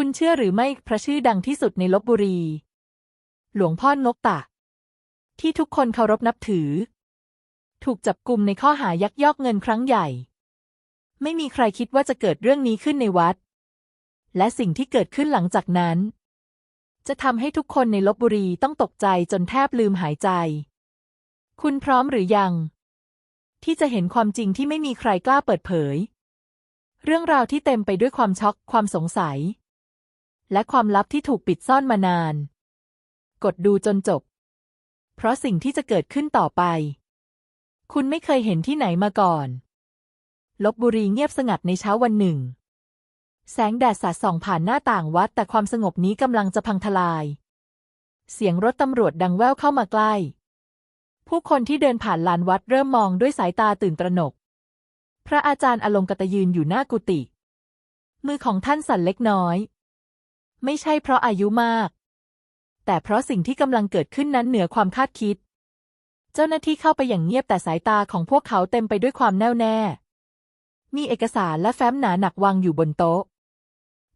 คุณเชื่อหรือไม่พระชื่อดังที่สุดในลบบุรี หลวงพ่อนกตะ ที่ทุกคนเคารพนับถือ ถูกจับกลุ่มในข้อหายักยอกเงินครั้งใหญ่ ไม่มีใครคิดว่าจะเกิดเรื่องนี้ขึ้นในวัด และสิ่งที่เกิดขึ้นหลังจากนั้น จะทำให้ทุกคนในลบบุรีต้องตกใจจนแทบลืมหายใจ คุณพร้อมหรือยัง ที่จะเห็นความจริงที่ไม่มีใครกล้าเปิดเผยเรื่องราวที่เต็มไปด้วยความช็อก ความสงสัย และความลับที่ถูกปิดซ่อนมานาน กดดูจนจบ เพราะสิ่งที่จะเกิดขึ้นต่อไป คุณไม่เคยเห็นที่ไหนมาก่อน ลบบุรีเงียบสงัดในเช้าวันหนึ่ง แสงแดดสาดส่องผ่านหน้าต่างวัด แต่ความสงบนี้กำลังจะพังทลาย เสียงรถตำรวจดังแว่วเข้ามาใกล้ ผู้คนที่เดินผ่านลานวัดเริ่มมองด้วยสายตาตื่นตระหนก พระอาจารย์อลงกตยืนอยู่หน้ากุฏิมือของท่านสั่นเล็กน้อย ไม่ใช่เพราะอายุมาก แต่เพราะสิ่งที่กำลังเกิดขึ้นนั้นเหนือความคาดคิด เจ้าหน้าที่เข้าไปอย่างเงียบแต่สายตาของพวกเขาเต็มไปด้วยความแน่วแน่ มีเอกสารและแฟ้มหนาหนักวางอยู่บนโต๊ะ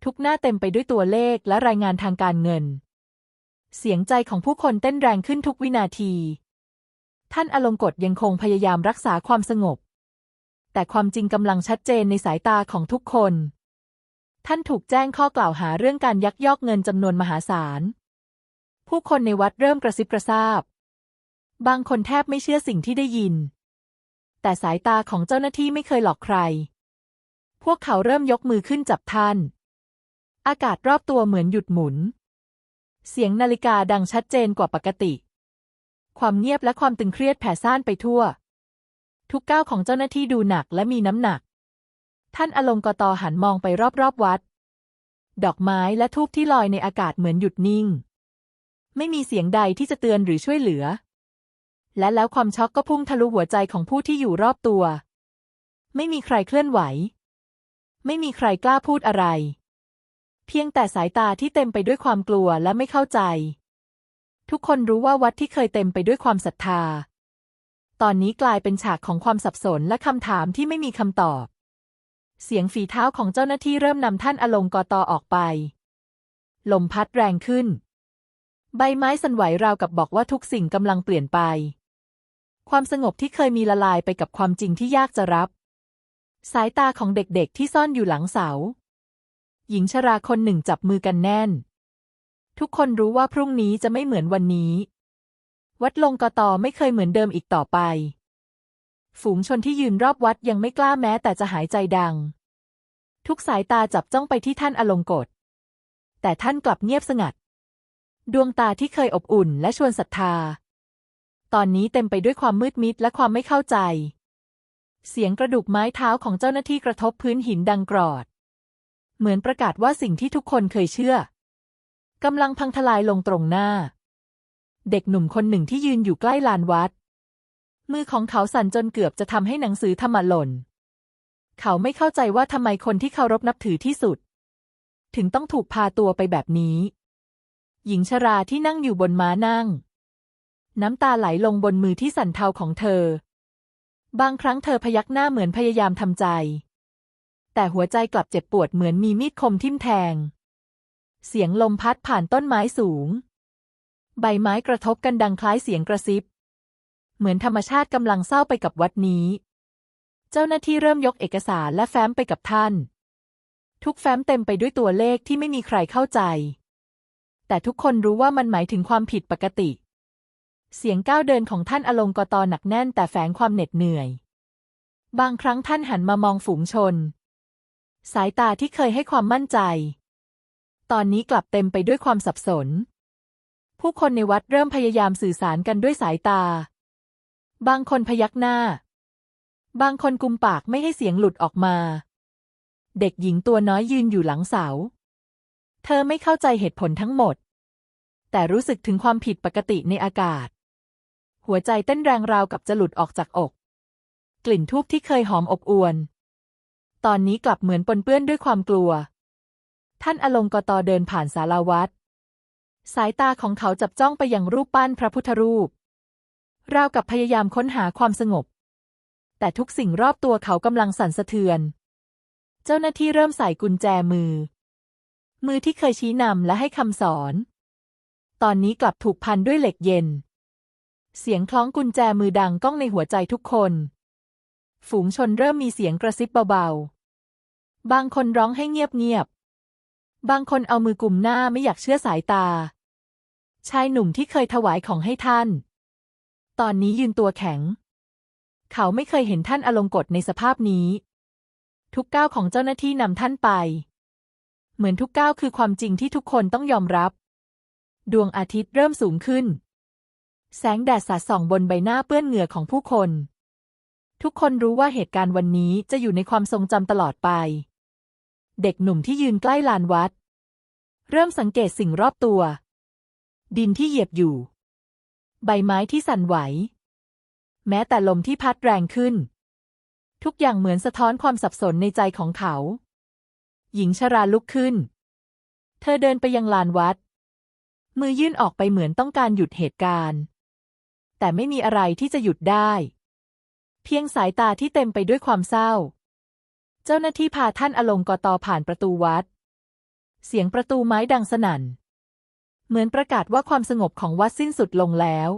ทุกหน้าเต็มไปด้วยตัวเลขและรายงานทางการเงิน เสียงใจของผู้คนเต้นแรงขึ้นทุกวินาที ท่านอลงกฎยังคงพยายามรักษาความสงบ แต่ความจริงกำลังชัดเจนในสายตาของทุกคน ท่านถูกแจ้งข้อกล่าวหาเรื่องการยักยอกเงินจำนวนมหาศาล ผู้คนในวัดเริ่มกระซิบกระซาบบางคนแทบไม่เชื่อสิ่งที่ได้ยิน แต่สายตาของเจ้าหน้าที่ไม่เคยหลอกใคร พวกเขาเริ่มยกมือขึ้นจับท่าน อากาศรอบตัวเหมือนหยุดหมุน เสียงนาฬิกาดังชัดเจนกว่าปกติ ความเงียบและความตึงเครียดแผ่ซ่านไปทั่ว ทุกก้าวของเจ้าหน้าที่ดูหนักและมีน้ำหนัก ท่านอลงกตหันมองไปรอบๆวัด ดอกไม้และทูบที่ลอยในอากาศเหมือนหยุดนิ่ง ไม่มีเสียงใดที่จะเตือนหรือช่วยเหลือ และแล้วความช็อกก็พุ่งทะลุหัวใจของผู้ที่อยู่รอบตัว ไม่มีใครเคลื่อนไหว ไม่มีใครกล้าพูดอะไร เพียงแต่สายตาที่เต็มไปด้วยความกลัวและไม่เข้าใจ ทุกคนรู้ว่าวัดที่เคยเต็มไปด้วยความศรัทธา ตอนนี้กลายเป็นฉากของความสับสนและคำถามที่ไม่มีคำตอบ เสียงฝีเท้าของเจ้าหน้าที่เริ่มนำท่านอลงกตออกไป ลมพัดแรงขึ้น ใบไม้สั่นไหวราวกับบอกว่าทุกสิ่งกำลังเปลี่ยนไป ความสงบที่เคยมีละลายไปกับความจริงที่ยากจะรับ สายตาของเด็กๆที่ซ่อนอยู่หลังเสา หญิงชราคนหนึ่งจับมือกันแน่น ทุกคนรู้ว่าพรุ่งนี้จะไม่เหมือนวันนี้ วัดลงกตไม่เคยเหมือนเดิมอีกต่อไป ฝูงชนที่ยืนรอบวัดยังไม่กล้าแม้แต่จะหายใจดัง ทุกสายตาจับจ้องไปที่ท่านอลงกฎแต่ท่านกลับเงียบสงัด ดวงตาที่เคยอบอุ่นและชวนศรัทธา ตอนนี้เต็มไปด้วยความมืดมิดและความไม่เข้าใจ เสียงกระดูกไม้เท้าของเจ้าหน้าที่กระทบพื้นหินดังกรอด เหมือนประกาศว่าสิ่งที่ทุกคนเคยเชื่อกำลังพังทลายลงตรงหน้า เด็กหนุ่มคนหนึ่งที่ยืนอยู่ใกล้ลานวัด มือของเขาสั่นจนเกือบจะทำให้หนังสือธรรมะหล่น เขาไม่เข้าใจว่าทำไมคนที่เคารพนับถือที่สุด ถึงต้องถูกพาตัวไปแบบนี้ หญิงชราที่นั่งอยู่บนม้านั่ง น้ำตาไหลลงบนมือที่สั่นเทาของเธอ บางครั้งเธอพยักหน้าเหมือนพยายามทำใจ แต่หัวใจกลับเจ็บปวดเหมือนมีมีดคมทิ่มแทง เสียงลมพัดผ่านต้นไม้สูง ใบไม้กระทบกันดังคล้ายเสียงกระซิบ เหมือนธรรมชาติกำลังเศร้าไปกับวัดนี้ เจ้าหน้าที่เริ่มยกเอกสารและแฟ้มไปกับท่าน ทุกแฟ้มเต็มไปด้วยตัวเลขที่ไม่มีใครเข้าใจ แต่ทุกคนรู้ว่ามันหมายถึงความผิดปกติ เสียงก้าวเดินของท่านอลงกตอหนักแน่นแต่แฝงความเหน็ดเหนื่อย บางครั้งท่านหันมามองฝูงชน สายตาที่เคยให้ความมั่นใจ ตอนนี้กลับเต็มไปด้วยความสับสนผู้คนในวัดเริ่มพยายามสื่อสารกันด้วยสายตา บางคนพยักหน้า บางคนกุมปากไม่ให้เสียงหลุดออกมา เด็กหญิงตัวน้อยยืนอยู่หลังเสา เธอไม่เข้าใจเหตุผลทั้งหมด แต่รู้สึกถึงความผิดปกติในอากาศ หัวใจเต้นแรงราวกับจะหลุดออกจากอก กลิ่นทูบที่เคยหอมอบอวนตอนนี้กลับเหมือนปนเปื้อนด้วยความกลัว ท่านอลงกตเดินผ่านศาลาวัด สายตาของเขาจับจ้องไปยังรูปปั้นพระพุทธรูป ราวกับพยายามค้นหาความสงบ แต่ทุกสิ่งรอบตัวเขากำลังสั่นสะเทือน เจ้าหน้าที่เริ่มใส่กุญแจมือ มือที่เคยชี้นำและให้คำสอน ตอนนี้กลับถูกพันด้วยเหล็กเย็น เสียงคล้องกุญแจมือดังก้องในหัวใจทุกคน ฝูงชนเริ่มมีเสียงกระซิบเบาๆ บางคนร้องให้เงียบๆ บางคนเอามือกุมหน้าไม่อยากเชื่อสายตา ชายหนุ่มที่เคยถวายของให้ท่าน ตอนนี้ยืนตัวแข็ง เขาไม่เคยเห็นท่านอลงกฎในสภาพนี้ ทุกก้าวของเจ้าหน้าที่นำท่านไป เหมือนทุกก้าวคือความจริงที่ทุกคนต้องยอมรับ ดวงอาทิตย์เริ่มสูงขึ้น แสงแดดสาดส่องบนใบหน้าเปื้อนเหงื่อของผู้คน ทุกคนรู้ว่าเหตุการณ์วันนี้จะอยู่ในความทรงจำตลอดไป เด็กหนุ่มที่ยืนใกล้ลานวัด เริ่มสังเกตสิ่งรอบตัว ดินที่เหยียบอยู่ ใบไม้ที่สั่นไหว แม้แต่ลมที่พัดแรงขึ้น ทุกอย่างเหมือนสะท้อนความสับสนในใจของเขา หญิงชราลุกขึ้น เธอเดินไปยังลานวัด มือยื่นออกไปเหมือนต้องการหยุดเหตุการณ์ แต่ไม่มีอะไรที่จะหยุดได้ เพียงสายตาที่เต็มไปด้วยความเศร้า เจ้าหน้าที่พาท่านอลงกตอผ่านประตูวัด เสียงประตูไม้ดังสนั่น เหมือนประกาศว่าความสงบของวัดสิ้นสุดลงแล้ว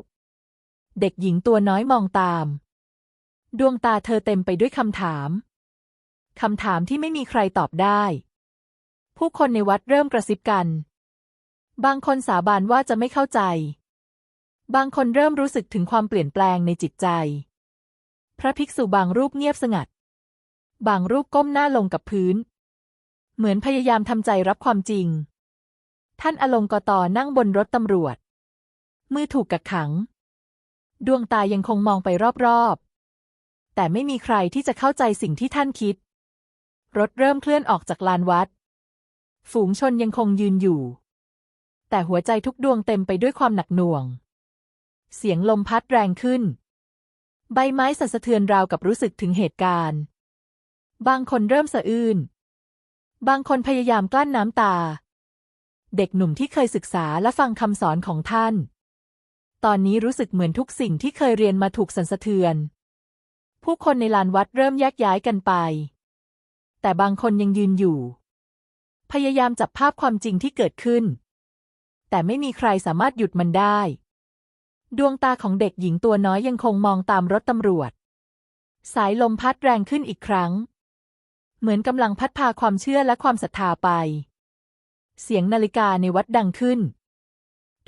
เด็กหญิงตัวน้อยมองตาม ดวงตาเธอเต็มไปด้วยคำถามคำถามที่ไม่มีใครตอบได้ ผู้คนในวัดเริ่มกระซิบกัน บางคนสาบานว่าจะไม่เข้าใจ บางคนเริ่มรู้สึกถึงความเปลี่ยนแปลงในจิตใจ พระภิกษุบางรูปเงียบสงัด บางรูปก้มหน้าลงกับพื้น เหมือนพยายามทำใจรับความจริง ท่านอลงกตอนั่งบนรถตำรวจ มือถูกกักขัง ดวงตายังคงมองไปรอบๆ แต่ไม่มีใครที่จะเข้าใจสิ่งที่ท่านคิด รถเริ่มเคลื่อนออกจากลานวัด ฝูงชนยังคงยืนอยู่ แต่หัวใจทุกดวงเต็มไปด้วยความหนักหน่วง เสียงลมพัดแรงขึ้น ใบไม้สั่นสะเทือนราวกับรู้สึกถึงเหตุการณ์ บางคนเริ่มสะอื้น บางคนพยายามกลั้นน้ำตา เด็กหนุ่มที่เคยศึกษาและฟังคำสอนของท่าน ตอนนี้รู้สึกเหมือนทุกสิ่งที่เคยเรียนมาถูกสันสะเทือน ผู้คนในลานวัดเริ่มแยกย้ายกันไป แต่บางคนยังยืนอยู่ พยายามจับภาพความจริงที่เกิดขึ้น แต่ไม่มีใครสามารถหยุดมันได้ ดวงตาของเด็กหญิงตัวน้อยยังคงมองตามรถตำรวจ สายลมพัดแรงขึ้นอีกครั้ง เหมือนกำลังพัดพาความเชื่อและความศรัทธาไป เสียงนาฬิกาในวัดดังขึ้น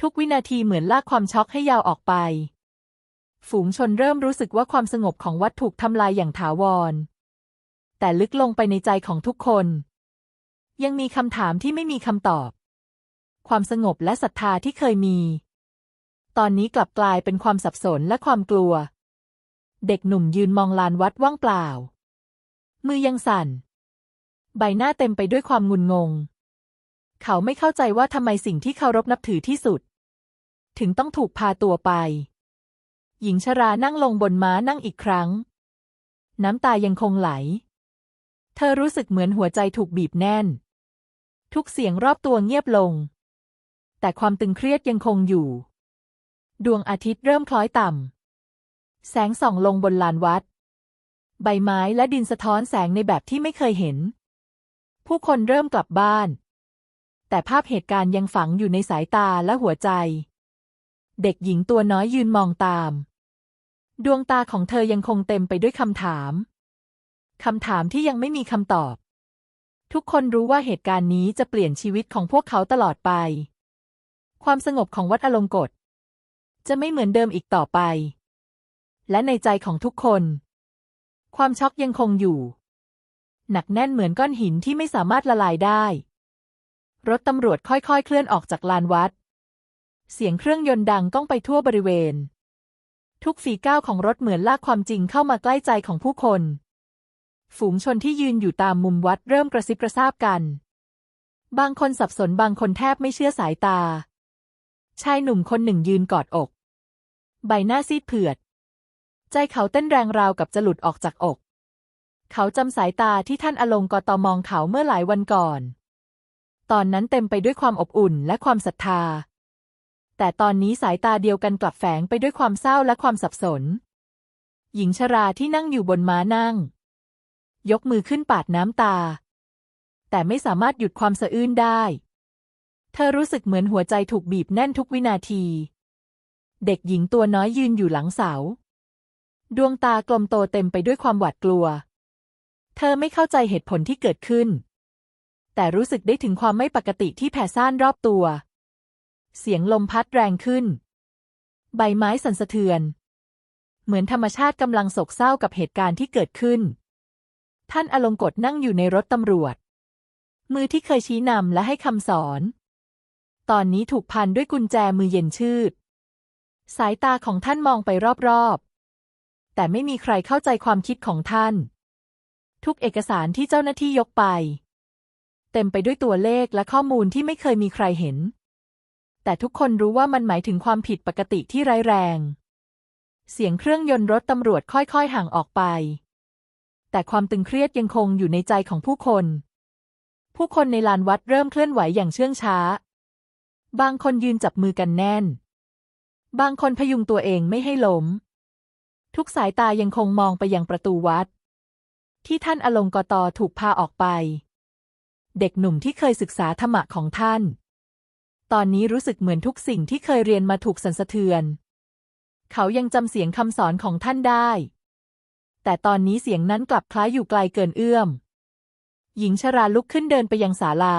ทุกวินาทีเหมือนลากความช็อกให้ยาวออกไป ฝูงชนเริ่มรู้สึกว่าความสงบของวัดถูกทำลายอย่างถาวร แต่ลึกลงไปในใจของทุกคน ยังมีคำถามที่ไม่มีคำตอบ ความสงบและศรัทธาที่เคยมี ตอนนี้กลับกลายเป็นความสับสนและความกลัว เด็กหนุ่มยืนมองลานวัดว่างเปล่า มือยังสั่น ใบหน้าเต็มไปด้วยความงุนงง เขาไม่เข้าใจว่าทำไมสิ่งที่เคารพนับถือที่สุด ถึงต้องถูกพาตัวไป หญิงชรานั่งลงบนม้านั่งอีกครั้ง น้ำตายังคงไหล เธอรู้สึกเหมือนหัวใจถูกบีบแน่น ทุกเสียงรอบตัวเงียบลง แต่ความตึงเครียดยังคงอยู่ ดวงอาทิตย์เริ่มคล้อยต่ำ แสงส่องลงบนลานวัด ใบไม้และดินสะท้อนแสงในแบบที่ไม่เคยเห็น ผู้คนเริ่มกลับบ้าน แต่ภาพเหตุการณ์ยังฝังอยู่ในสายตาและหัวใจ เด็กหญิงตัวน้อยยืนมองตาม ดวงตาของเธอยังคงเต็มไปด้วยคำถาม คำถามที่ยังไม่มีคำตอบ ทุกคนรู้ว่าเหตุการณ์นี้จะเปลี่ยนชีวิตของพวกเขาตลอดไป ความสงบของวัดอลงกฎจะไม่เหมือนเดิมอีกต่อไป และในใจของทุกคน ความช็อกยังคงอยู่ หนักแน่นเหมือนก้อนหินที่ไม่สามารถละลายได้ รถตำรวจค่อยๆ เคลื่อนออกจากลานวัด เสียงเครื่องยนต์ดังก้องไปทั่วบริเวณ ทุกฝีก้าวของรถเหมือนลากความจริงเข้ามาใกล้ใจของผู้คน ฝูงชนที่ยืนอยู่ตามมุมวัดเริ่มกระซิบกระซาบกัน บางคนสับสนบางคนแทบไม่เชื่อสายตา ชายหนุ่มคนหนึ่งยืนกอดอก ใบหน้าซีดเผือด ใจเขาเต้นแรงราวกับจะหลุดออกจากอกเขาจำสายตาที่ท่านอลงกตอมองเขาเมื่อหลายวันก่อน ตอนนั้นเต็มไปด้วยความอบอุ่นและความศรัทธา แต่ตอนนี้สายตาเดียวกันกลับแฝงไปด้วยความเศร้าและความสับสน หญิงชราที่นั่งอยู่บนม้านั่ง ยกมือขึ้นปาดน้ำตา แต่ไม่สามารถหยุดความสะอื้นได้ เธอรู้สึกเหมือนหัวใจถูกบีบแน่นทุกวินาที เด็กหญิงตัวน้อยยืนอยู่หลังเสา ดวงตากลมโตเต็มไปด้วยความหวาดกลัว เธอไม่เข้าใจเหตุผลที่เกิดขึ้น แต่รู้สึกได้ถึงความไม่ปกติที่แผ่ซ่านรอบตัว เสียงลมพัดแรงขึ้น ใบไม้สั่นสะเทือน เหมือนธรรมชาติกำลังโศกเศร้ากับเหตุการณ์ที่เกิดขึ้น ท่านอลงกฎนั่งอยู่ในรถตำรวจ มือที่เคยชี้นำและให้คำสอน ตอนนี้ถูกพันด้วยกุญแจมือเย็นชืด สายตาของท่านมองไปรอบๆ แต่ไม่มีใครเข้าใจความคิดของท่าน ทุกเอกสารที่เจ้าหน้าที่ยกไป เต็มไปด้วยตัวเลขและข้อมูลที่ไม่เคยมีใครเห็น แต่ทุกคนรู้ว่ามันหมายถึงความผิดปกติที่ร้ายแรง เสียงเครื่องยนต์รถตำรวจค่อยๆ ห่างออกไป แต่ความตึงเครียดยังคงอยู่ในใจของผู้คน ผู้คนในลานวัดเริ่มเคลื่อนไหวอย่างเชื่องช้า บางคนยืนจับมือกันแน่น บางคนพยุงตัวเองไม่ให้ล้ม ทุกสายตายังคงมองไปยังประตูวัด ที่ท่านอลงกตถูกพาออกไป เด็กหนุ่มที่เคยศึกษาธรรมะของท่าน ตอนนี้รู้สึกเหมือนทุกสิ่งที่เคยเรียนมาถูกสั่นสะเทือน เขายังจำเสียงคำสอนของท่านได้ แต่ตอนนี้เสียงนั้นกลับคล้ายอยู่ไกลเกินเอื้อม หญิงชราลุกขึ้นเดินไปยังศาลา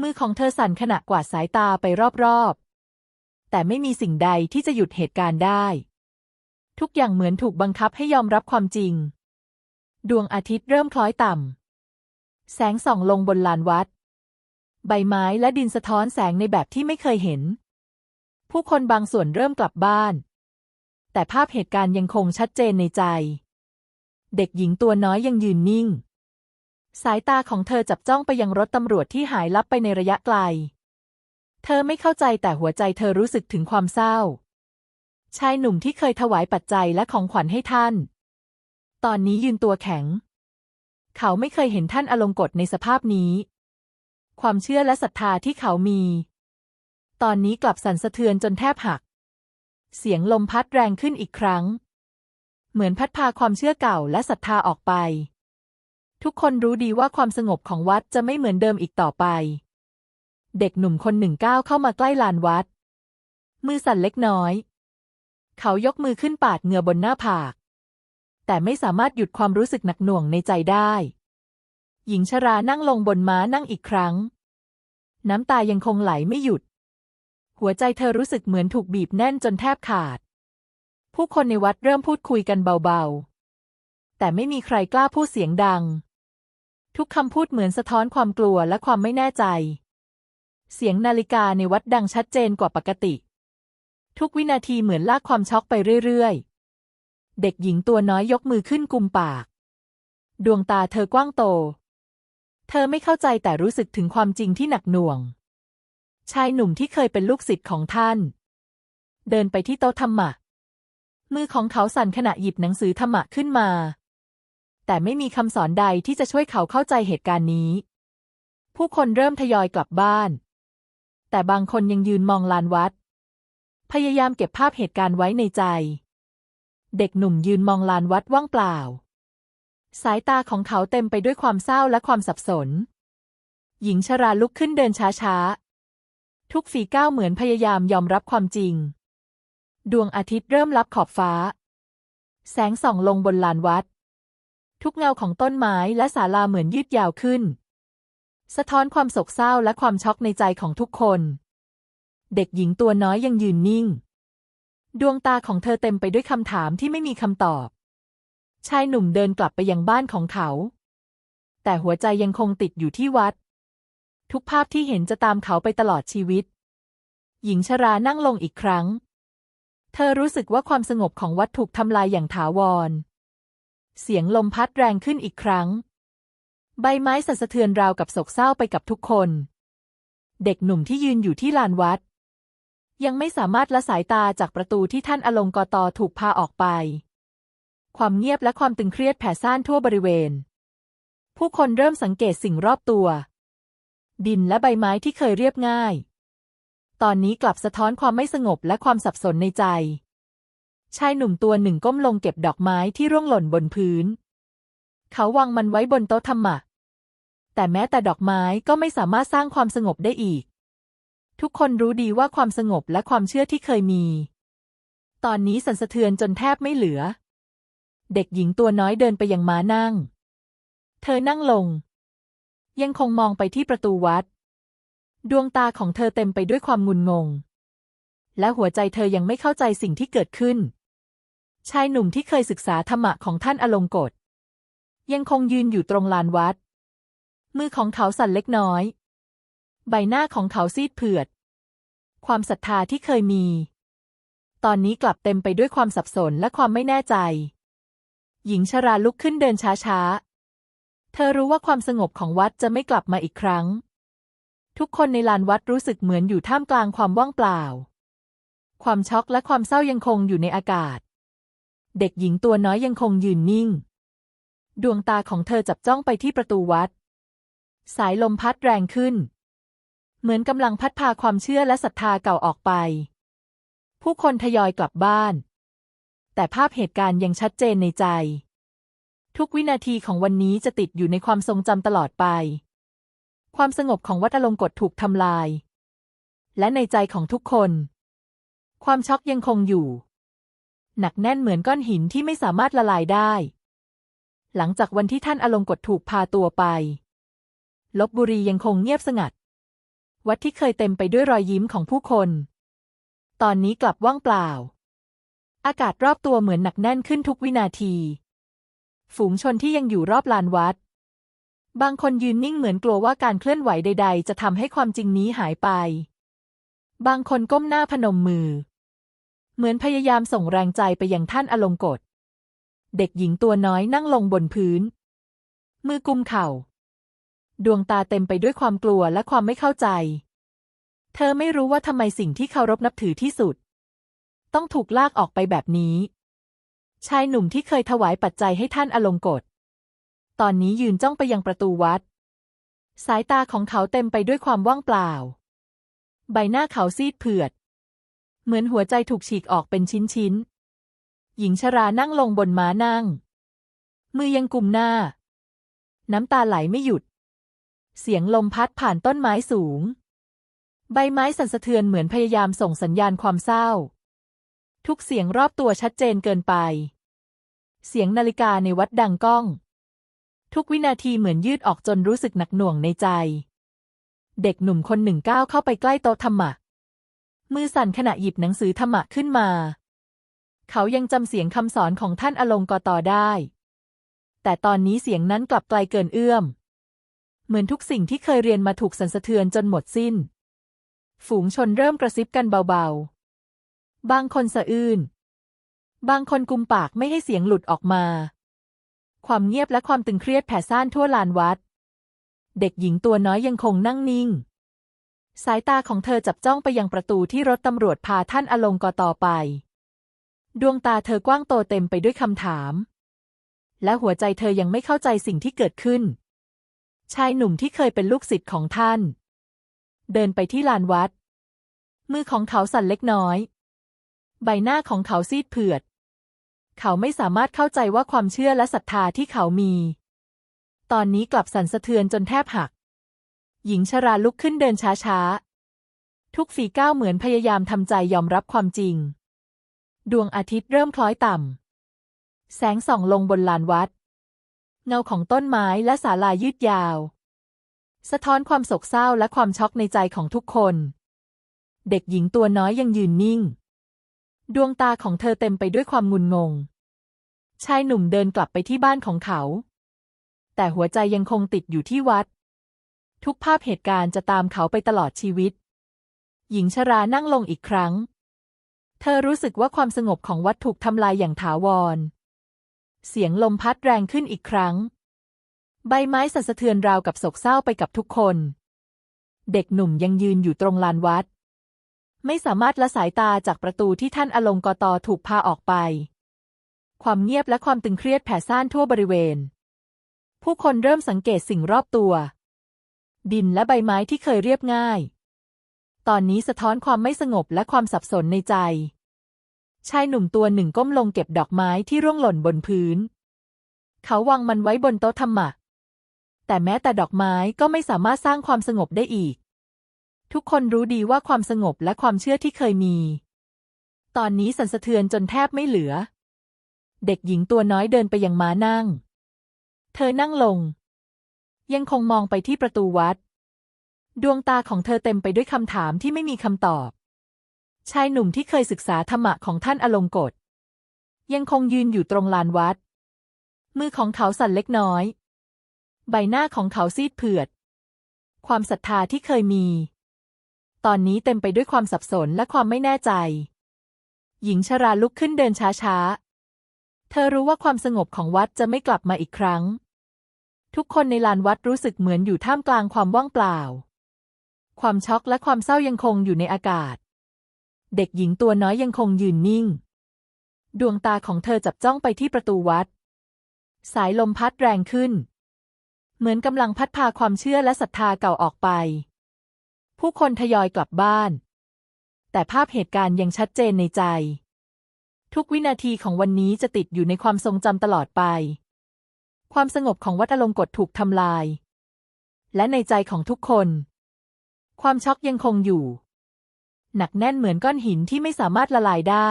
มือของเธอสั่นขณะกวาดสายตาไปรอบๆ แต่ไม่มีสิ่งใดที่จะหยุดเหตุการณ์ได้ ทุกอย่างเหมือนถูกบังคับให้ยอมรับความจริง ดวงอาทิตย์เริ่มคล้อยต่ำ แสงส่องลงบนลานวัด ใบไม้และดินสะท้อนแสงในแบบที่ไม่เคยเห็น ผู้คนบางส่วนเริ่มกลับบ้าน แต่ภาพเหตุการณ์ยังคงชัดเจนในใจ เด็กหญิงตัวน้อยยังยืนนิ่ง สายตาของเธอจับจ้องไปยังรถตำรวจที่หายลับไปในระยะไกล เธอไม่เข้าใจแต่หัวใจเธอรู้สึกถึงความเศร้า ชายหนุ่มที่เคยถวายปัจจัยและของขวัญให้ท่าน ตอนนี้ยืนตัวแข็ง เขาไม่เคยเห็นท่านอลงกฎในสภาพนี้ ความเชื่อและศรัทธาที่เขามี ตอนนี้กลับสั่นสะเทือนจนแทบหัก เสียงลมพัดแรงขึ้นอีกครั้ง เหมือนพัดพาความเชื่อเก่าและศรัทธาออกไป ทุกคนรู้ดีว่าความสงบของวัดจะไม่เหมือนเดิมอีกต่อไป เด็กหนุ่มคนหนึ่งก้าวเข้ามาใกล้ลานวัด มือสั่นเล็กน้อย เขายกมือขึ้นปาดเหงื่อบนหน้าผาก แต่ไม่สามารถหยุดความรู้สึกหนักหน่วงในใจได้ หญิงชรานั่งลงบนม้านั่งอีกครั้ง น้ำตายังคงไหลไม่หยุด หัวใจเธอรู้สึกเหมือนถูกบีบแน่นจนแทบขาด ผู้คนในวัดเริ่มพูดคุยกันเบาๆ แต่ไม่มีใครกล้าพูดเสียงดัง ทุกคำพูดเหมือนสะท้อนความกลัวและความไม่แน่ใจ เสียงนาฬิกาในวัดดังชัดเจนกว่าปกติ ทุกวินาทีเหมือนลากความช็อกไปเรื่อยๆ เด็กหญิงตัวน้อยยกมือขึ้นกุมปาก ดวงตาเธอกว้างโต เธอไม่เข้าใจแต่รู้สึกถึงความจริงที่หนักหน่วง ชายหนุ่มที่เคยเป็นลูกศิษย์ของท่าน เดินไปที่โต๊ะธรรมะ มือของเขาสั่นขณะหยิบหนังสือธรรมะขึ้นมา แต่ไม่มีคำสอนใดที่จะช่วยเขาเข้าใจเหตุการณ์นี้ ผู้คนเริ่มทยอยกลับบ้าน แต่บางคนยังยืนมองลานวัด พยายามเก็บภาพเหตุการณ์ไว้ในใจ เด็กหนุ่มยืนมองลานวัดว่างเปล่า สายตาของเขาเต็มไปด้วยความเศร้าและความสับสน หญิงชราลุกขึ้นเดินช้าๆ ทุกฝีก้าวเหมือนพยายามยอมรับความจริง ดวงอาทิตย์เริ่มลับขอบฟ้า แสงส่องลงบนลานวัด ทุกเงาของต้นไม้และศาลาเหมือนยืดยาวขึ้น สะท้อนความโศกเศร้าและความช็อกในใจของทุกคน เด็กหญิงตัวน้อยยังยืนนิ่ง ดวงตาของเธอเต็มไปด้วยคำถามที่ไม่มีคำตอบ ชายหนุ่มเดินกลับไปยังบ้านของเขา แต่หัวใจยังคงติดอยู่ที่วัด ทุกภาพที่เห็นจะตามเขาไปตลอดชีวิต หญิงชรานั่งลงอีกครั้ง เธอรู้สึกว่าความสงบของวัดถูกทำลายอย่างถาวร เสียงลมพัดแรงขึ้นอีกครั้ง ใบไม้สั่นสะเทือนราวกับโศกเศร้าไปกับทุกคน เด็กหนุ่มที่ยืนอยู่ที่ลานวัด ยังไม่สามารถละสายตาจากประตูที่ท่านอลงกตถูกพาออกไป ความเงียบและความตึงเครียดแผ่ซ่านทั่วบริเวณ ผู้คนเริ่มสังเกตสิ่งรอบตัว ดินและใบไม้ที่เคยเรียบง่าย ตอนนี้กลับสะท้อนความไม่สงบและความสับสนในใจ ชายหนุ่มตัวหนึ่งก้มลงเก็บดอกไม้ที่ร่วงหล่นบนพื้น เขาวางมันไว้บนโต๊ะธรรมะ แต่แม้แต่ดอกไม้ก็ไม่สามารถสร้างความสงบได้อีก ทุกคนรู้ดีว่าความสงบและความเชื่อที่เคยมี ตอนนี้สั่นสะเทือนจนแทบไม่เหลือ เด็กหญิงตัวน้อยเดินไปยังม้านั่ง เธอนั่งลง ยังคงมองไปที่ประตูวัด ดวงตาของเธอเต็มไปด้วยความงุนงง และหัวใจเธอยังไม่เข้าใจสิ่งที่เกิดขึ้น ชายหนุ่มที่เคยศึกษาธรรมะของท่านอลงกฎยังคงยืนอยู่ตรงลานวัด มือของเขาสั่นเล็กน้อย ใบหน้าของเขาซีดเผือด ความศรัทธาที่เคยมี ตอนนี้กลับเต็มไปด้วยความสับสนและความไม่แน่ใจ หญิงชราลุกขึ้นเดินช้าๆ เธอรู้ว่าความสงบของวัดจะไม่กลับมาอีกครั้ง ทุกคนในลานวัดรู้สึกเหมือนอยู่ท่ามกลางความว่างเปล่า ความช็อกและความเศร้ายังคงอยู่ในอากาศ เด็กหญิงตัวน้อยยังคงยืนนิ่ง ดวงตาของเธอจับจ้องไปที่ประตูวัด สายลมพัดแรงขึ้น เหมือนกำลังพัดพาความเชื่อและศรัทธาเก่าออกไป ผู้คนทยอยกลับบ้าน แต่ภาพเหตุการณ์ยังชัดเจนในใจ ทุกวินาทีของวันนี้จะติดอยู่ในความทรงจำตลอดไป ความสงบของวัดอลงกฎถูกทำลาย และในใจของทุกคน ความช็อกยังคงอยู่ หนักแน่นเหมือนก้อนหินที่ไม่สามารถละลายได้ หลังจากวันที่ท่านอลงกฎถูกพาตัวไปลบบุรียังคงเงียบสงัด วัดที่เคยเต็มไปด้วยรอยยิ้มของผู้คน ตอนนี้กลับว่างเปล่า อากาศรอบตัวเหมือนหนักแน่นขึ้นทุกวินาที ฝูงชนที่ยังอยู่รอบลานวัด บางคนยืนนิ่งเหมือนกลัวว่าการเคลื่อนไหวใด ๆ จะทำให้ความจริงนี้หายไป บางคนก้มหน้าพนมมือ เหมือนพยายามส่งแรงใจไปยังท่านอลงกฎเด็กหญิงตัวน้อยนั่งลงบนพื้น มือกุมเข่า ดวงตาเต็มไปด้วยความกลัวและความไม่เข้าใจ เธอไม่รู้ว่าทำไมสิ่งที่เคารพนับถือที่สุด ต้องถูกลากออกไปแบบนี้ ชายหนุ่มที่เคยถวายปัจจัยให้ท่านอลงกฎตอนนี้ยืนจ้องไปยังประตูวัด สายตาของเขาเต็มไปด้วยความว่างเปล่า ใบหน้าเขาซีดเผือด เหมือนหัวใจถูกฉีกออกเป็นชิ้นๆ หญิงชรานั่งลงบนม้านั่ง มือยังกุมหน้า น้ำตาไหลไม่หยุด เสียงลมพัดผ่านต้นไม้สูง ใบไม้สั่นสะเทือนเหมือนพยายามส่งสัญญาณความเศร้า ทุกเสียงรอบตัวชัดเจนเกินไป เสียงนาฬิกาในวัดดังก้อง ทุกวินาทีเหมือนยืดออกจนรู้สึกหนักหน่วงในใจ เด็กหนุ่มคนหนึ่งก้าวเข้าไปใกล้โต๊ะธรรมะ มือสั่นขณะหยิบหนังสือธรรมะขึ้นมา เขายังจำเสียงคำสอนของท่านอลงกตอได้ แต่ตอนนี้เสียงนั้นกลับไกลเกินเอื้อม เหมือนทุกสิ่งที่เคยเรียนมาถูกสันสะเทือนจนหมดสิ้น ฝูงชนเริ่มกระซิบกันเบาๆ บางคนสะอื้น บางคนกุมปากไม่ให้เสียงหลุดออกมา ความเงียบและความตึงเครียดแผ่ซ่านทั่วลานวัด เด็กหญิงตัวน้อยยังคงนั่งนิ่ง สายตาของเธอจับจ้องไปยังประตูที่รถตำรวจพาท่านอลงกต่อไป ดวงตาเธอกว้างโตเต็มไปด้วยคำถาม และหัวใจเธอยังไม่เข้าใจสิ่งที่เกิดขึ้น ชายหนุ่มที่เคยเป็นลูกศิษย์ของท่าน เดินไปที่ลานวัด มือของเขาสั่นเล็กน้อย ใบหน้าของเขาซีดเผือด เขาไม่สามารถเข้าใจว่าความเชื่อและศรัทธาที่เขามี ตอนนี้กลับสั่นสะเทือนจนแทบหัก หญิงชราลุกขึ้นเดินช้าๆ ทุกฝีก้าวเหมือนพยายามทำใจยอมรับความจริง ดวงอาทิตย์เริ่มคล้อยต่ำแสงส่องลงบนลานวัด เงาของต้นไม้และศาลายืดยาว สะท้อนความโศกเศร้าและความช็อกในใจของทุกคน เด็กหญิงตัวน้อยยังยืนนิ่ง ดวงตาของเธอเต็มไปด้วยความงุนงง ชายหนุ่มเดินกลับไปที่บ้านของเขา แต่หัวใจยังคงติดอยู่ที่วัด ทุกภาพเหตุการณ์จะตามเขาไปตลอดชีวิต หญิงชรานั่งลงอีกครั้ง เธอรู้สึกว่าความสงบของวัดถูกทำลายอย่างถาวร เสียงลมพัดแรงขึ้นอีกครั้ง ใบไม้สั่นสะเทือนราวกับโศกเศร้าไปกับทุกคน เด็กหนุ่มยังยืนอยู่ตรงลานวัด ไม่สามารถละสายตาจากประตูที่ท่านอลงกตอถูกพาออกไป ความเงียบและความตึงเครียดแผ่ซ่านทั่วบริเวณ ผู้คนเริ่มสังเกตสิ่งรอบตัว ดินและใบไม้ที่เคยเรียบง่าย ตอนนี้สะท้อนความไม่สงบและความสับสนในใจ ชายหนุ่มตัวหนึ่งก้มลงเก็บดอกไม้ที่ร่วงหล่นบนพื้น เขาวางมันไว้บนโต๊ะธรรมะ แต่แม้แต่ดอกไม้ก็ไม่สามารถสร้างความสงบได้อีก ทุกคนรู้ดีว่าความสงบและความเชื่อที่เคยมี ตอนนี้สั่นสะเทือนจนแทบไม่เหลือ เด็กหญิงตัวน้อยเดินไปยังม้านั่ง เธอนั่งลง ยังคงมองไปที่ประตูวัด ดวงตาของเธอเต็มไปด้วยคำถามที่ไม่มีคำตอบ ชายหนุ่มที่เคยศึกษาธรรมะของท่านอลงกฎยังคงยืนอยู่ตรงลานวัด มือของเขาสั่นเล็กน้อย ใบหน้าของเขาซีดเผือด ความศรัทธาที่เคยมี ตอนนี้เต็มไปด้วยความสับสนและความไม่แน่ใจ หญิงชราลุกขึ้นเดินช้าๆ เธอรู้ว่าความสงบของวัดจะไม่กลับมาอีกครั้ง ทุกคนในลานวัดรู้สึกเหมือนอยู่ท่ามกลางความว่างเปล่า ความช็อกและความเศร้ายังคงอยู่ในอากาศ เด็กหญิงตัวน้อยยังคงยืนนิ่ง ดวงตาของเธอจับจ้องไปที่ประตูวัด สายลมพัดแรงขึ้น เหมือนกำลังพัดพาความเชื่อและศรัทธาเก่าออกไป ผู้คนทยอยกลับบ้าน แต่ภาพเหตุการณ์ยังชัดเจนในใจ ทุกวินาทีของวันนี้จะติดอยู่ในความทรงจำตลอดไป ความสงบของวัดอลงกฎถูกทำลาย และในใจของทุกคน ความช็อกยังคงอยู่ หนักแน่นเหมือนก้อนหินที่ไม่สามารถละลายได้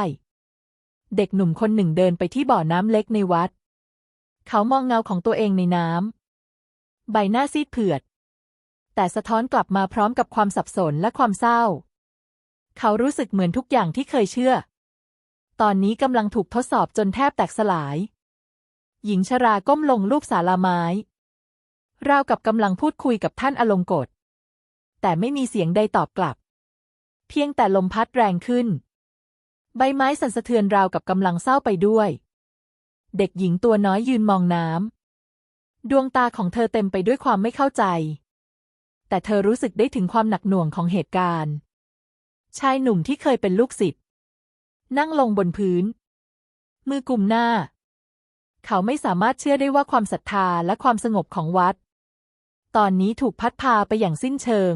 เด็กหนุ่มคนหนึ่งเดินไปที่บ่อน้ำเล็กในวัด เขามองเงาของตัวเองในน้ำ ใบหน้าซีดเผือด แต่สะท้อนกลับมาพร้อมกับความสับสนและความเศร้า เขารู้สึกเหมือนทุกอย่างที่เคยเชื่อ ตอนนี้กำลังถูกทดสอบจนแทบแตกสลาย หญิงชราก้มลงลูบสาลาไม้ราวกับกำลังพูดคุยกับท่านอลงกฎแต่ไม่มีเสียงใดตอบกลับ เพียงแต่ลมพัดแรงขึ้น ใบไม้สั่นสะเทือนราวกับกำลังเศร้าไปด้วย เด็กหญิงตัวน้อยยืนมองน้ำดวงตาของเธอเต็มไปด้วยความไม่เข้าใจ แต่เธอรู้สึกได้ถึงความหนักหน่วงของเหตุการณ์ ชายหนุ่มที่เคยเป็นลูกศิษย์นั่งลงบนพื้น มือกุมหน้า เขาไม่สามารถเชื่อได้ว่าความศรัทธาและความสงบของวัด ตอนนี้ถูกพัดพาไปอย่างสิ้นเชิง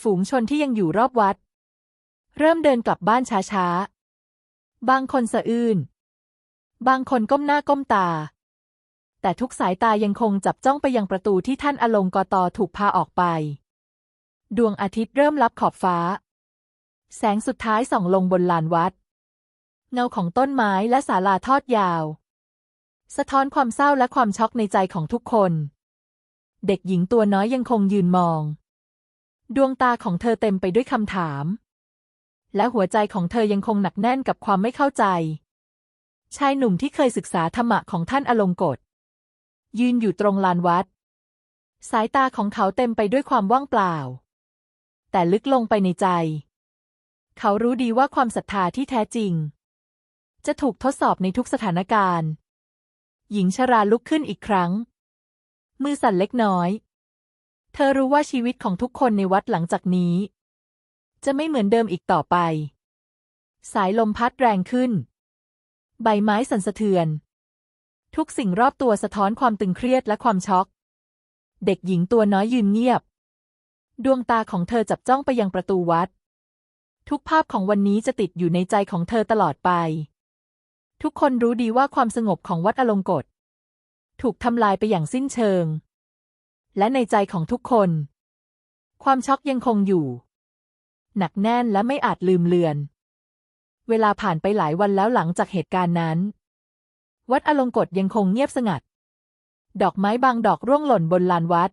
ฝูงชนที่ยังอยู่รอบวัด เริ่มเดินกลับบ้านช้าๆ บางคนสะอื้น บางคนก้มหน้าก้มตา แต่ทุกสายตายังคงจับจ้องไปยังประตูที่ท่านอลงกตถูกพาออกไป ดวงอาทิตย์เริ่มลับขอบฟ้า แสงสุดท้ายส่องลงบนลานวัด เงาของต้นไม้และศาลาทอดยาว สะท้อนความเศร้าและความช็อกในใจของทุกคน เด็กหญิงตัวน้อยยังคงยืนมอง ดวงตาของเธอเต็มไปด้วยคำถาม และหัวใจของเธอยังคงหนักแน่นกับความไม่เข้าใจ ชายหนุ่มที่เคยศึกษาธรรมะของท่านอลงกฎยืนอยู่ตรงลานวัด สายตาของเขาเต็มไปด้วยความว่างเปล่า แต่ลึกลงไปในใจ เขารู้ดีว่าความศรัทธาที่แท้จริง จะถูกทดสอบในทุกสถานการณ์ หญิงชราลุกขึ้นอีกครั้ง มือสั่นเล็กน้อย เธอรู้ว่าชีวิตของทุกคนในวัดหลังจากนี้ จะไม่เหมือนเดิมอีกต่อไป สายลมพัดแรงขึ้น ใบไม้สั่นสะเทือน ทุกสิ่งรอบตัวสะท้อนความตึงเครียดและความช็อก เด็กหญิงตัวน้อยยืนเงียบ ดวงตาของเธอจับจ้องไปยังประตูวัด ทุกภาพของวันนี้จะติดอยู่ในใจของเธอตลอดไป ทุกคนรู้ดีว่าความสงบของวัดอลงกฎถูกทำลายไปอย่างสิ้นเชิง และในใจของทุกคน ความช็อกยังคงอยู่ หนักแน่นและไม่อาจลืมเลือน เวลาผ่านไปหลายวันแล้วหลังจากเหตุการณ์นั้น วัดอลงกฎยังคงเงียบสงัด ดอกไม้บางดอกร่วงหล่นบนลานวัด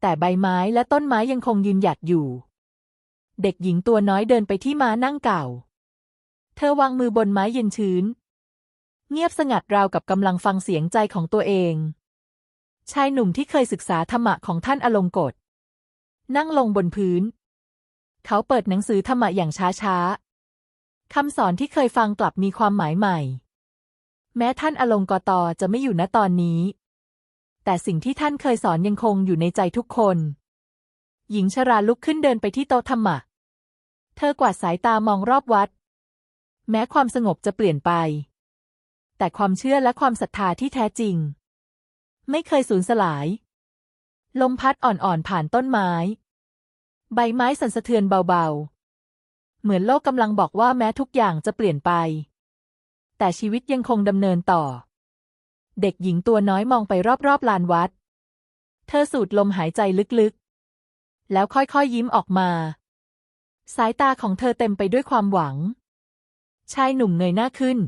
แต่ใบไม้และต้นไม้ยังคงยืนหยัดอยู่ เด็กหญิงตัวน้อยเดินไปที่ม้านั่งเก่า เธอวางมือบนไม้เย็นชื้น เงียบสงัดราวกับกำลังฟังเสียงใจของตัวเอง ชายหนุ่มที่เคยศึกษาธรรมะของท่านอลงกฎนั่งลงบนพื้น เขาเปิดหนังสือธรรมะอย่างช้าๆคำสอนที่เคยฟังกลับมีความหมายใหม่ แม้ท่านอลงกตจะไม่อยู่ณตอนนี้ แต่สิ่งที่ท่านเคยสอนยังคงอยู่ในใจทุกคน หญิงชราลุกขึ้นเดินไปที่โต๊ะธรรมะ เธอกวาดสายตามองรอบวัด แม้ความสงบจะเปลี่ยนไป แต่ความเชื่อและความศรัทธาที่แท้จริง ไม่เคยสูญสลาย ลมพัดอ่อนๆผ่านต้นไม้ ใบไม้สั่นสะเทือนเบาๆ เหมือนโลกกำลังบอกว่าแม้ทุกอย่างจะเปลี่ยนไป แต่ชีวิตยังคงดำเนินต่อ เด็กหญิงตัวน้อยมองไปรอบๆลานวัด เธอสูดลมหายใจลึกๆ แล้วค่อยๆยิ้มออกมา สายตาของเธอเต็มไปด้วยความหวัง ชายหนุ่มเงยหน้าขึ้น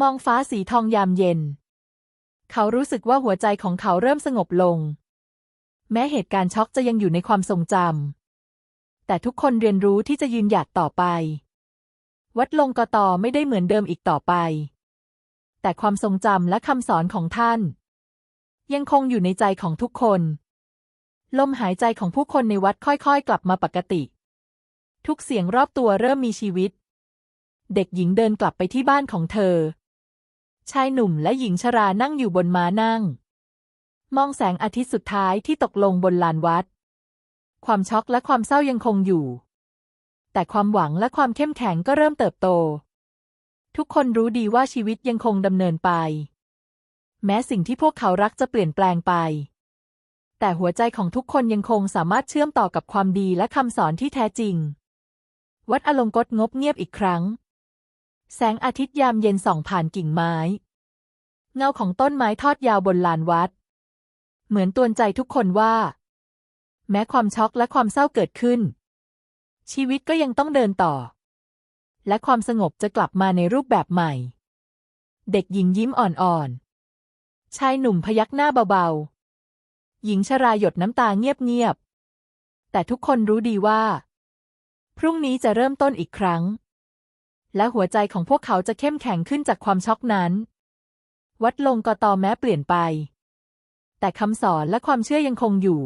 มองฟ้าสีทองยามเย็น เขารู้สึกว่าหัวใจของเขาเริ่มสงบลง แม้เหตุการณ์ช็อกจะยังอยู่ในความทรงจำแต่ทุกคนเรียนรู้ที่จะยืนหยัดต่อไป วัดลงกตอไม่ได้เหมือนเดิมอีกต่อไป แต่ความทรงจำและคำสอนของท่าน ยังคงอยู่ในใจของทุกคน ลมหายใจของผู้คนในวัดค่อยๆ กลับมาปกติ ทุกเสียงรอบตัวเริ่มมีชีวิต เด็กหญิงเดินกลับไปที่บ้านของเธอ ชายหนุ่มและหญิงชรานั่งอยู่บนม้านั่ง มองแสงอาทิตย์สุดท้ายที่ตกลงบนลานวัด ความช็อกและความเศร้ายังคงอยู่ แต่ความหวังและความเข้มแข็งก็เริ่มเติบโต ทุกคนรู้ดีว่าชีวิตยังคงดำเนินไป แม้สิ่งที่พวกเขารักจะเปลี่ยนแปลงไป แต่หัวใจของทุกคนยังคงสามารถเชื่อมต่อกับความดีและคำสอนที่แท้จริง วัดอลงกฎงบเงียบอีกครั้ง แสงอาทิตย์ยามเย็นส่องผ่านกิ่งไม้ เงาของต้นไม้ทอดยาวบนลานวัด เหมือนตวนใจทุกคนว่า แม้ความช็อกและความเศร้าเกิดขึ้น ชีวิตก็ยังต้องเดินต่อ และความสงบจะกลับมาในรูปแบบใหม่ เด็กหญิงยิ้มอ่อนๆ ชายหนุ่มพยักหน้าเบาๆ หญิงชราหยดน้ำตาเงียบๆ แต่ทุกคนรู้ดีว่า พรุ่งนี้จะเริ่มต้นอีกครั้ง และหัวใจของพวกเขาจะเข้มแข็งขึ้นจากความช็อกนั้น วัดลงกตอแม้เปลี่ยนไป แต่คำสอนและความเชื่อยังคงอยู่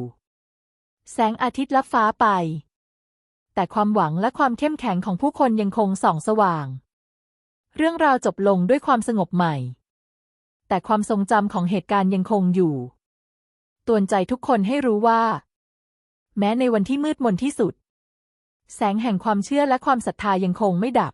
แสงอาทิตย์ลับฟ้าไป แต่ความหวังและความเข้มแข็งของผู้คนยังคงส่องสว่าง เรื่องราวจบลงด้วยความสงบใหม่ แต่ความทรงจำของเหตุการณ์ยังคงอยู่ตวนใจทุกคนให้รู้ว่า แม้ในวันที่มืดมนที่สุด แสงแห่งความเชื่อและความศรัทธายังคงไม่ดับ